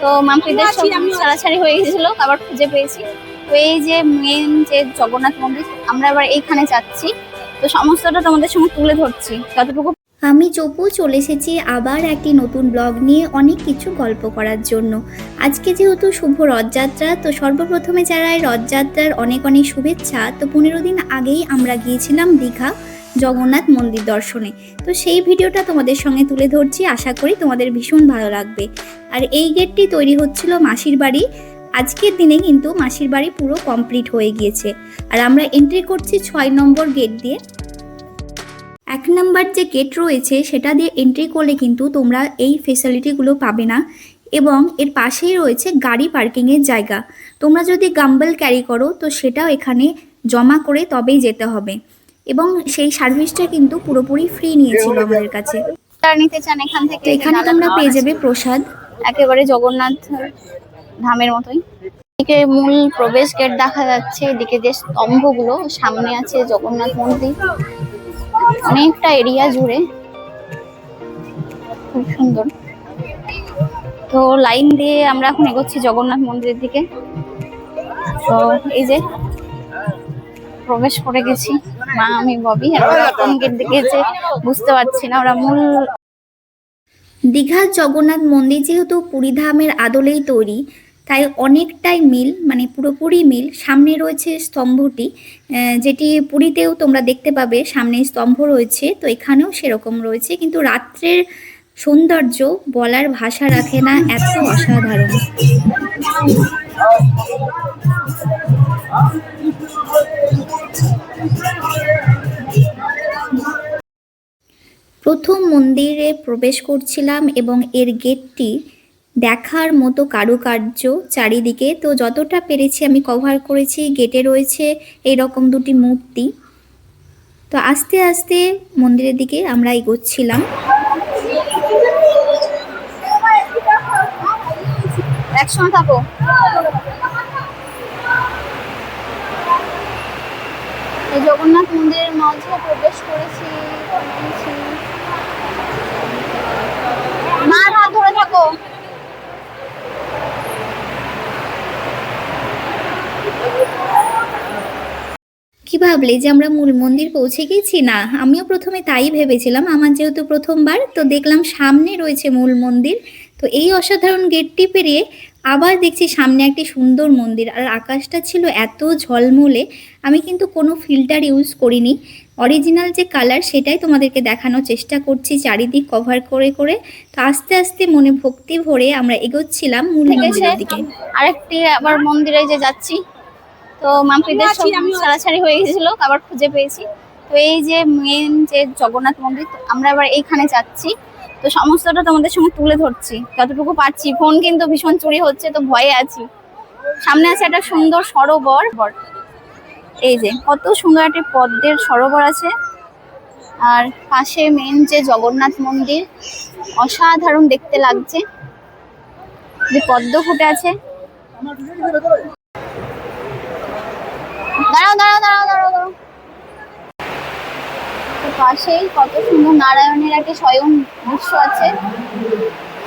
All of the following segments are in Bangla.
তো মাম্পিদের সব ছাড়াছাড়ি হয়ে গেছিল আবার খুঁজে পেয়েছি। তো এই যে মেন যে জগন্নাথ মন্দির আমরা এবার এইখানে যাচ্ছি। তো সমস্তটা তোমাদের সঙ্গে তুলে ধরছি যতটুকু আমি চপু চলে এসেছি আবার একটি নতুন ব্লগ নিয়ে অনেক কিছু গল্প করার জন্য। আজকে যেহেতু শুভ রথযাত্রা তো সর্বপ্রথমে যারা এই রথযাত্রার অনেক অনেক শুভেচ্ছা তো পনেরো দিন আগেই আমরা গিয়েছিলাম দীঘা। জগন্নাথ মন্দির দর্শনে। তো সেই ভিডিওটা তোমাদের সঙ্গে তুলে ধরছি, আশা করি তোমাদের ভীষণ ভালো লাগবে। আর এই গেটটি তৈরি হচ্ছিল মাসির বাড়ি। আজকের দিনে কিন্তু মাসির বাড়ি পুরো কমপ্লিট হয়ে গিয়েছে। আর আমরা এন্ট্রি করছি ছয় নম্বর গেট দিয়ে। এক নম্বর যে গেট রয়েছে, সেটা দিয়ে এন্ট্রি করলে কিন্তু তোমরা এই ফেসিলিটিগুলো পাবে না। এবং এর পাশেই রয়েছে গাড়ি পার্কিংয়ের জায়গা। তোমরা যদি গাম্বল ক্যারি করো, তো সেটাও এখানে জমা করে তবেই যেতে হবে। এবং সেই সার্ভিসটা কিন্তু পুরোপুরি ফ্রি নিয়েছিল আমাদের কাছে। তারা নিতে চান এখান থেকে এখানে তোমরা পেয়ে যাবে প্রসাদ। একেবারে জগন্নাথ ধামের মতোই। এদিকে মূল প্রবেশ গেট দেখা যাচ্ছে এদিকে যে স্তম্ভগুলো সামনে আছে জগন্নাথ মন্দির। অনেকটা এরিয়া জুড়ে। খুব সুন্দর। তো লাইন দিয়ে আমরা এখন এগোচ্ছি জগন্নাথ মন্দিরের দিকে। তো এই যে প্রবেশ করে গেছি। মা, আমি, ববি বুঝতে পারছি না, ওরা মূল দীঘার জগন্নাথ মন্দির যেহেতু পুরীধামের আদলেই তৈরি, তাই অনেকটাই মিল মানে পুরোপুরি মিল, সামনে রয়েছে স্তম্ভটি যেটি পুরীতেও তোমরা দেখতে পাবে, সামনে স্তম্ভ রয়েছে, তো এখানেও সেরকম রয়েছে, কিন্তু রাত্রের সৌন্দর্য বলার ভাষা রাখে না, এত অসাধারণ। প্রথম মন্দিরে প্রবেশ করছিলাম এবং এর গেটটি দেখার মতো কারুকার্য চারিদিকে। তো যতটা পেরেছি আমি কভার করেছি, গেটে রয়েছে এই রকম দুটি মূর্তি। তো আস্তে আস্তে মন্দিরের দিকে আমরা এগোচ্ছিলাম। জগন্নাথ মন্দিরের মাঝে প্রবেশ করেছি। মার হাত ধরে থাকো। কি ভাবলে যে আমরা মূল মন্দির পৌঁছে গেছি? না, আমিও প্রথমে তাই ভেবেছিলাম। আমার যেহেতু প্রথমবার, তো দেখলাম সামনে রয়েছে মূল মন্দির। তো এই অসাধারণ গেটটি পেরিয়ে আবার দেখছি সামনে একটি সুন্দর মন্দির। আর আকাশটা ছিল এত ঝলমলে, আমি কিন্তু কোনো ফিল্টার ইউজ করিনি। অরিজিনাল যে কালার সেটাই তোমাদেরকে দেখানোর চেষ্টা করছি চারিদিক কভার করে করে। তো আস্তে আস্তে মনে ভক্তি ভরে আমরা এগোচ্ছিলাম মূল মন্দিরের দিকে। আরেকটি আবার মন্দিরে যে যাচ্ছি। তো মাম্পিদের সব ছাড়াছাড়ি হয়ে গেছিল আবার খুঁজে পেয়েছি। তো এই যে মেন যে জগন্নাথ মন্দির আমরা এবার এইখানে যাচ্ছি। তো সমস্তটা তোমাদের সঙ্গে তুলে ধরছি। যতটুকু পারছি ফোন কিন্তু ভীষণ চুরি হচ্ছে তো ভয়ে আছি। সামনে আছে একটা সুন্দর সরোবর। বর এই যে, কত সুন্দর একটা পদ্মের সরোবর আছে। আর পাশে মেন যে জগন্নাথ মন্দির, অসাধারণ দেখতে লাগছে। পদ্ম ফুটে আছে। দাঁড়াও দাঁড়াও দাঁড়াও দাঁড়াও দাঁড়াও। পাশেই কত সুন্দর নারায়ণের একটা স্বয়ং দৃশ্য আছে।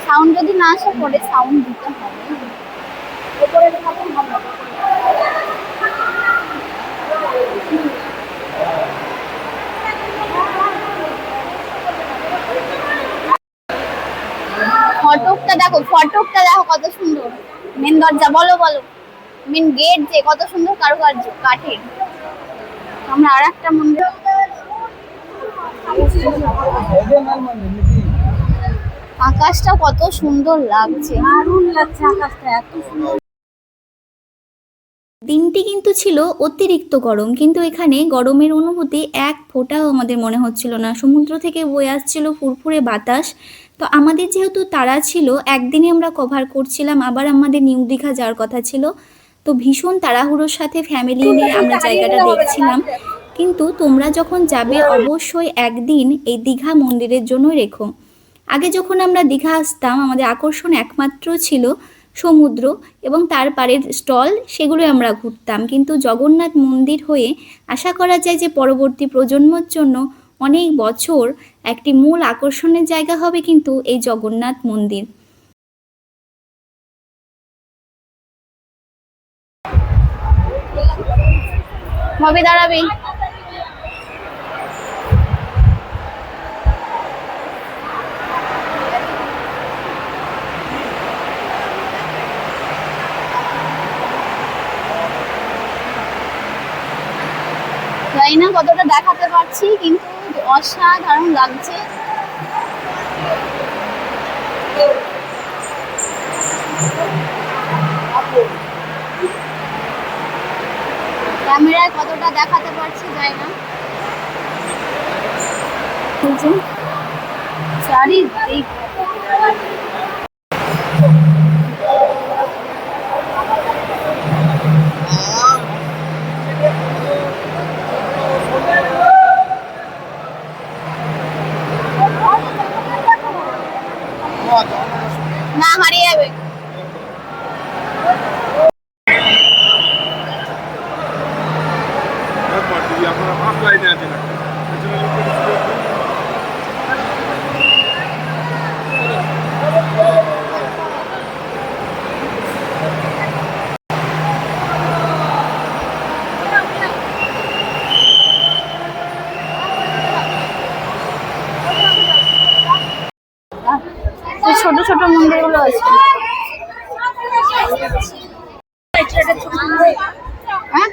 সাউন্ড যদি না আসে, পরে সাউন্ড দিতে হবে। ফটকটা দেখো ফটকটা দেখো কত সুন্দর। মেন দরজা বলো বলো। মেন গেট যে কত সুন্দর কারুকার্য কাঠের। আমরা আর একটা মন্দির আকাশটা কত সুন্দর লাগছে। দারুণ লাগছে আকাশটা এত সুন্দর। দিনটি কিন্তু ছিল অতিরিক্ত গরম কিন্তু এখানে গরমের অনুভূতি এক ফোঁটাও আমাদের মনে হচ্ছিল না। সমুদ্র থেকে বয়ে আসছিল ফুরফুরে বাতাস তো আমাদের যেহেতু তারা ছিল একদিনে আমরা কভার করছিলাম আবার আমাদের নিউ দীঘা যাওয়ার কথা ছিল। তো ভীষণ তাড়াহুড়োর সাথে ফ্যামিলি নিয়ে আমরা জায়গাটা দেখছিলাম। কিন্তু তোমরা যখন যাবে অবশ্যই একদিন এই দীঘা মন্দিরের জন্য রেখো। আগে যখন আমরা দীঘা আসতাম আমাদের আকর্ষণ একমাত্র ছিল সমুদ্র এবং তার পাড়ের স্টল সেগুলো আমরা ঘুরতাম। কিন্তু জগন্নাথ মন্দির হয়ে আশা করা যায় যে পরবর্তী প্রজন্মর জন্য অনেক বছর একটি মূল আকর্ষণের জায়গা হবে কিন্তু এই জগন্নাথ মন্দির। ভবি দাঁড়াবি। না কতটা দেখাতে পারছি, কিন্তু অসাধারণ লাগছে। ক্যামেরায় কতটা দেখাতে পারছি জানি না। চারিদিক না হারিয়ে যাবে ব্যাপার দিদি আপনারা ফার্স্ট লাইনে আছেন এখন। পেছনে লোকটা কিছু করবে? এই ছোট মন্দিরগুলো আছে হ্যাঁ?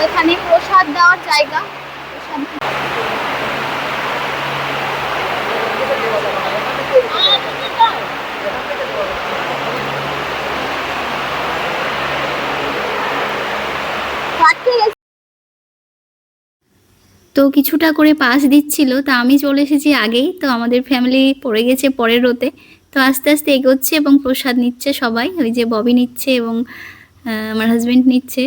এখানে প্রসাদ দেওয়ার জায়গা তো কিছুটা করে পাস দিচ্ছিল, তা আমি চলে এসেছি আগেই। তো আমাদের ফ্যামিলি পড়ে গেছে পরের রোতে। তো আস্তে আস্তে এগোচ্ছে এবং প্রসাদ নিচ্ছে সবাই। ওই যে ববি নিচ্ছে এবং আমার হাজবেন্ড নিচ্ছে।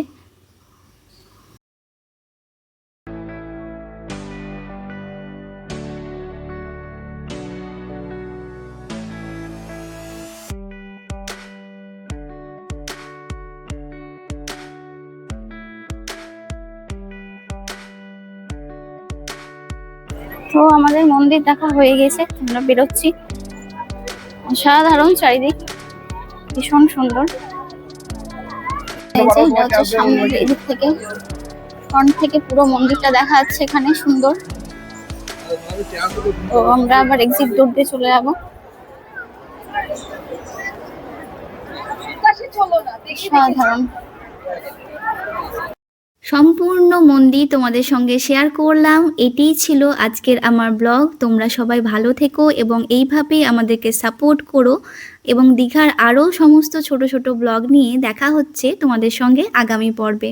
তো আমাদের মন্দির দেখা হয়ে গেছে, আমরা বেরোচ্ছি। অসাধারণ চারিদিক, ভীষণ সুন্দর। সামনের এদিক থেকে থেকে পুরো মন্দিরটা দেখা যাচ্ছে এখানে, সুন্দর। তো আমরা আবার দিয়ে চলে যাব। সাধারণ সম্পূর্ণ মন্দির তোমাদের সঙ্গে শেয়ার করলাম। এটিই ছিল আজকের আমার ব্লগ তোমরা সবাই ভালো থেকো এবং এইভাবেই আমাদেরকে সাপোর্ট করো এবং দীঘার আরও সমস্ত ছোট ছোট ব্লগ নিয়ে দেখা হচ্ছে তোমাদের সঙ্গে আগামী পর্বে।